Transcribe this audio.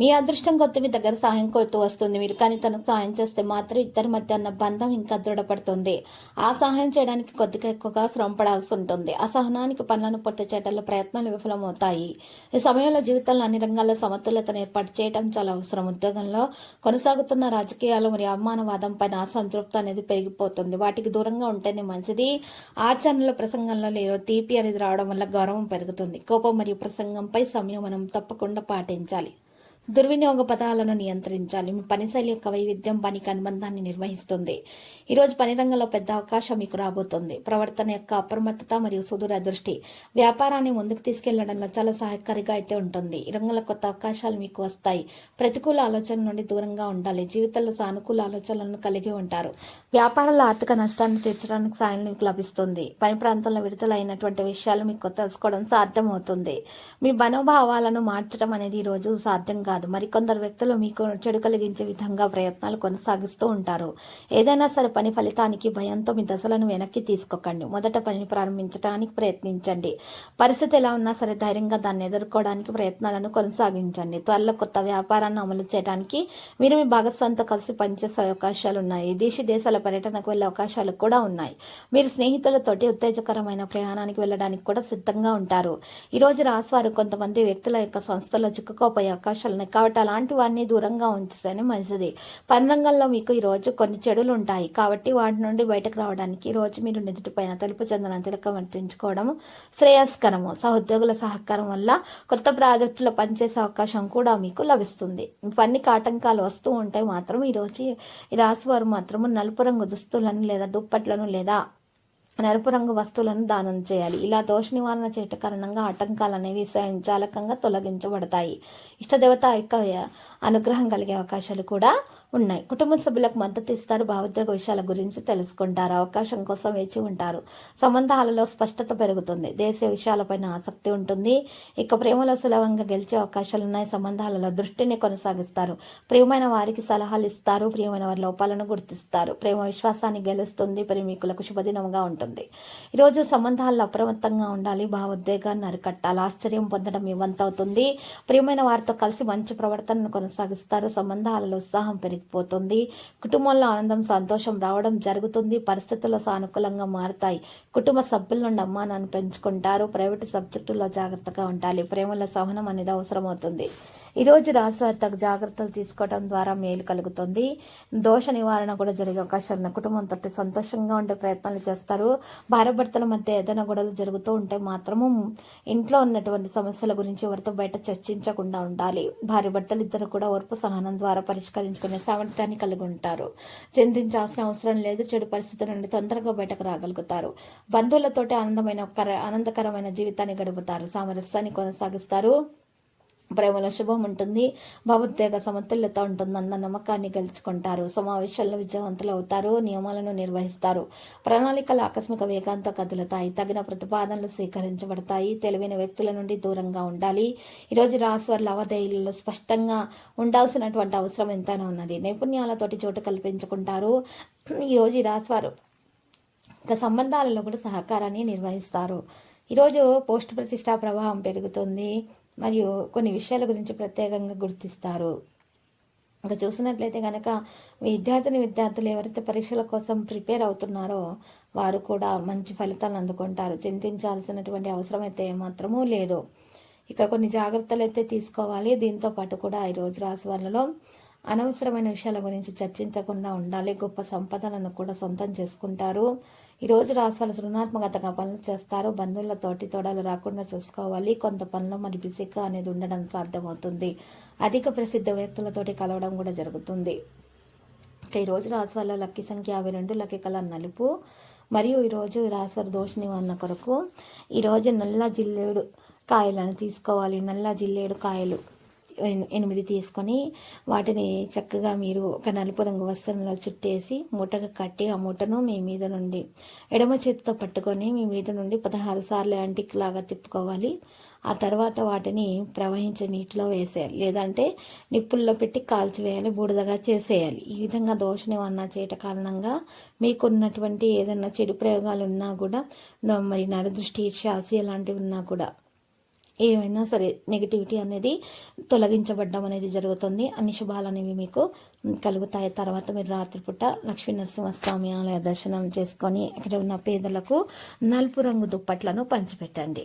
మీ అదృష్టం కొత్త మీ దగ్గర సహాయం కోరుతూ వస్తుంది. మీరు కానీ తనకు సహాయం చేస్తే మాత్రం ఇద్దరి మధ్య ఉన్న బంధం ఇంకా దృఢపడుతుంది. ఆ సహాయం చేయడానికి కొద్దిగా ఎక్కువగా శ్రమ పడాల్సి ఉంటుంది. అసహనానికి పనులను పూర్తి చేయడంలో ప్రయత్నాలు విఫలమవుతాయి. ఈ సమయంలో జీవితంలో అన్ని రంగాల్లో సమతుల్యతను ఏర్పాటు చేయడం చాలా అవసరం. ఉద్యోగంలో కొనసాగుతున్న రాజకీయాలు మరియు అవమానవాదం పైన అసంతృప్తి అనేది పెరిగిపోతుంది. వాటికి దూరంగా ఉంటేనే మంచిది. ఆచరణలో ప్రసంగంలో లేదో తీపి అనేది రావడం వల్ల గౌరవం పెరుగుతుంది. కోపం మరియు ప్రసంగంపై సంయమనం తప్పకుండా పాటించాలి. దుర్వినియోగ పదాలను నియంత్రించాలి. మీ పని శైలి యొక్క వైవిధ్యం పనికి అనుబంధాన్ని నిర్వహిస్తుంది. ఈ రోజు పని రంగంలో పెద్ద అవకాశం మీకు రాబోతుంది. ప్రవర్తన యొక్క అప్రమత్తత మరియు సుదూర దృష్టి వ్యాపారాన్ని ముందుకు తీసుకెళ్ళడంలో చాలా సహాయకారిగా అయితే ఉంటుంది. ఈ రంగంలో కొత్త అవకాశాలు మీకు వస్తాయి. ప్రతికూల ఆలోచన నుండి దూరంగా ఉండాలి. జీవితంలో సానుకూల ఆలోచనలను కలిగి ఉంటారు. వ్యాపారంలో ఆర్థిక నష్టాన్ని తీర్చడానికి సాయం మీకు లభిస్తుంది. పని ప్రాంతంలో విడుదలైనటువంటి విషయాలు మీకు తెలుసుకోవడం సాధ్యమవుతుంది. మీ మనోభావాలను మార్చడం అనేది ఈ రోజు సాధ్యం కాదు. మరికొందరు వ్యక్తులు మీకు చెడు కలిగించే విధంగా ప్రయత్నాలు కొనసాగిస్తూ ఉంటారు. ఏదైనా సరే పని ఫలితానికి భయంతో మీ దశలను వెనక్కి తీసుకోకండి. మొదట పనిని ప్రారంభించడానికి ప్రయత్నించండి. పరిస్థితి ఎలా ఉన్నా సరే ధైర్యంగా దాన్ని ఎదుర్కోవడానికి ప్రయత్నాలను కొనసాగించండి. త్వరలో కొత్త వ్యాపారాన్ని అమలు చేయడానికి మీరు మీ భాగస్వామితో కలిసి పనిచేసే అవకాశాలు ఉన్నాయి. దేశీ దేశాల పర్యటనకు వెళ్ళే అవకాశాలు కూడా ఉన్నాయి. మీరు స్నేహితులతోటి ఉత్తేజకరమైన ప్రయాణానికి వెళ్ళడానికి కూడా సిద్ధంగా ఉంటారు. ఈ రోజు రాసువారు కొంతమంది వ్యక్తుల యొక్క సంస్థలో చిక్కుకోపోయే అవకాశాలు ఉన్నాయి. కాబట్టి అలాంటి వారిని దూరంగా ఉంచితేనే మంచిది. పని రంగంలో మీకు ఈరోజు కొన్ని చెడులు ఉంటాయి కాబట్టి వాటి నుండి బయటకు రావడానికి ఈరోజు రోజు మీరు నిదుటిపైన తెలుపు చందన తిలకం వర్తించుకోవడం శ్రేయస్కరము. సహోద్యోగుల సహకారం వల్ల కొత్త ప్రాజెక్టులో పనిచేసే అవకాశం కూడా మీకు లభిస్తుంది. ఇవన్నీ ఆటంకాలు వస్తూ ఉంటే మాత్రం ఈరోజు ఈ రాశి వారు మాత్రము నలుపు రంగు దుస్తులను లేదా దుప్పట్లను లేదా నలుపు రంగు వస్తువులను దానం చేయాలి. ఇలా దోష నివారణ చేయట కారణంగా ఆటంకాలు అనేవి స్వయంచాలకంగా తొలగించబడతాయి. ఇష్టదేవత యొక్క అనుగ్రహం కలిగే అవకాశాలు కూడా ఉన్నాయి. కుటుంబ సభ్యులకు మద్దతు ఇస్తారు. భావోద్వేగ విషయాల గురించి తెలుసుకుంటారు. అవకాశం కోసం వేచి ఉంటారు. సంబంధాలలో స్పష్టత పెరుగుతుంది. దేశీయ విషయాలపైన ఆసక్తి ఉంటుంది. ఇక ప్రేమలో సులభంగా గెలిచే అవకాశాలు ఉన్నాయి. సంబంధాలలో దృష్టిని కొనసాగిస్తారు. ప్రియమైన వారికి సలహాలు ఇస్తారు. ప్రియమైన వారి లోపాలను గుర్తిస్తారు. ప్రేమ విశ్వాసాన్ని గెలుస్తుంది. ప్రేమికులకు శుభదినంగా ఉంటుంది. ఈరోజు సంబంధాల్లో అప్రమత్తంగా ఉండాలి. భావోద్వేగాన్ని అరికట్టాలి. ఆశ్చర్యం పొందడం మీ వంతవుతుంది ప్రియమైన వారితో కలిసి మంచి ప్రవర్తనను కొనసాగిస్తారు. సంబంధాలలో ఉత్సాహం పెరిగిపోతుంది కుటుంబంలో ఆనందం సంతోషం రావడం జరుగుతుంది. పరిస్థితులు సానుకూలంగా మారుతాయి. కుటుంబ సభ్యుల నుండి అమ్మానాన్ని పెంచుకుంటారు. ప్రైవేటు సబ్జెక్టుల్లో జాగ్రత్తగా ఉండాలి. ప్రేమల సహనం అనేది అవసరమవుతుంది. ఈ రోజు రాశివారి తగు జాగ్రత్తలు తీసుకోవడం ద్వారా మేలు కలుగుతుంది. దోష నివారణ కూడా జరిగే అవకాశం ఉన్న కుటుంబంతో సంతోషంగా ఉండే ప్రయత్నాలు చేస్తారు. భార్యభర్తల మధ్య ఏదైనా గొడవలు జరుగుతూ ఉంటే మాత్రము ఇంట్లో ఉన్నటువంటి సమస్యల గురించి ఎవరితో బయట చర్చించకుండా ఉండాలి. భార్యభర్తలు ఇద్దరు కూడా ఓర్పు సహనం ద్వారా పరిష్కరించుకునే సామర్థ్యాన్ని కలిగి ఉంటారు. చింతించాల్సిన అవసరం లేదు చెడు పరిస్థితుల నుండి తొందరగా బయటకు రాగలుగుతారు. బంధువులతోటి ఆనందమైన కర- ఆనందకరమైన జీవితాన్ని గడుపుతారు. సామరస్యాన్ని కొనసాగిస్తారు. ప్రేమలో శుభం ఉంటుంది భావోద్వేగ సమతుల్యత ఉంటుందన్న నమ్మకాన్ని గెలుచుకుంటారు. సమావేశాల్లో విజయవంతులు అవుతారు నియమాలను నిర్వహిస్తారు. ప్రణాళికలు ఆకస్మిక వేగంతో కదులుతాయి. తగిన ప్రతిపాదనలు స్వీకరించబడతాయి. తెలివైన వ్యక్తుల నుండి దూరంగా ఉండాలి. ఈరోజు రాశివారి లావాదేవీలలో స్పష్టంగా ఉండాల్సినటువంటి అవసరం ఎంతైనా ఉన్నది. నైపుణ్యాలతోటి చోటు కల్పించుకుంటారు. ఈరోజు రాసువారు సంబంధాలలో కూడా సహకారాన్ని నిర్వహిస్తారు. ఈరోజు పోస్ట్ ప్రతిష్టా ప్రభావం పెరుగుతుంది. మరియు కొన్ని విషయాల గురించి ప్రత్యేకంగా గుర్తిస్తారు. ఇంకా చూసినట్లయితే కనుక విద్యార్థిని విద్యార్థులు ఎవరైతే పరీక్షల కోసం ప్రిపేర్ అవుతున్నారో వారు కూడా మంచి ఫలితాలను అందుకుంటారు. చింతించాల్సినటువంటి అవసరం అయితే మాత్రమూ లేదు. ఇక కొన్ని జాగ్రత్తలు అయితే తీసుకోవాలి. దీంతో పాటు కూడా ఈ రోజు రాశి వాళ్ళలో అనవసరమైన విషయాల గురించి చర్చించకుండా ఉండాలి. గొప్ప సంపదలను కూడా సొంతం చేసుకుంటారు. ఈ రోజు రాశి సృణాత్మకతగా పనులు చేస్తారు బంధువులతోటి తోడాలు రాకుండా చూసుకోవాలి. కొంత పనులు మరి బిజీగా అనేది ఉండడం సాధ్యమవుతుంది. అధిక ప్రసిద్ధ వ్యక్తులతోటి కలవడం కూడా జరుగుతుంది. ఈ రోజు రాశి లక్కీ సంఖ్య యాభై రెండు లక్కీ కలర్ నలుపు. మరియు ఈరోజు రాశివారి దోష నివారణ కొరకు ఈరోజు నల్ల జిల్లేడు కాయలను తీసుకోవాలి. నల్ల జిల్లేడు కాయలు. ఎనిమిది తీసుకొని వాటిని చక్కగా మీరు ఒక నలుపు రంగు వస్త్రంలో చుట్టేసి మూటగా కట్టి ఆ మూటను మీ మీద నుండి ఎడమ చేతితో పట్టుకొని మీ మీద నుండి పదహారు సార్లు యాంటిక్ లాగా తిప్పుకోవాలి. ఆ తర్వాత వాటిని ప్రవహించే నీటిలో వేసేయాలి. లేదంటే నిప్పుల్లో పెట్టి కాల్చివేయాలి బూడిదగా చేసేయాలి. ఈ విధంగా దోష నివారణ చేయట కారణంగా మీకున్నటువంటి ఏదైనా చెడు ప్రయోగాలు ఉన్నా కూడా మరి నరదృష్టి శాసి లాంటివి ఉన్నా కూడా ఏమైనా సరే నెగిటివిటీ అనేది తొలగించబడ్డం అనేది జరుగుతుంది. అన్ని శుభాలు అనేవి మీకు కలుగుతాయి. తర్వాత మీరు రాత్రిపూట లక్ష్మీ నరసింహస్వామి ఆలయ దర్శనం చేసుకొని అక్కడ ఉన్న పేదలకు నలుపు రంగు దుప్పట్లను పంచిపెట్టండి.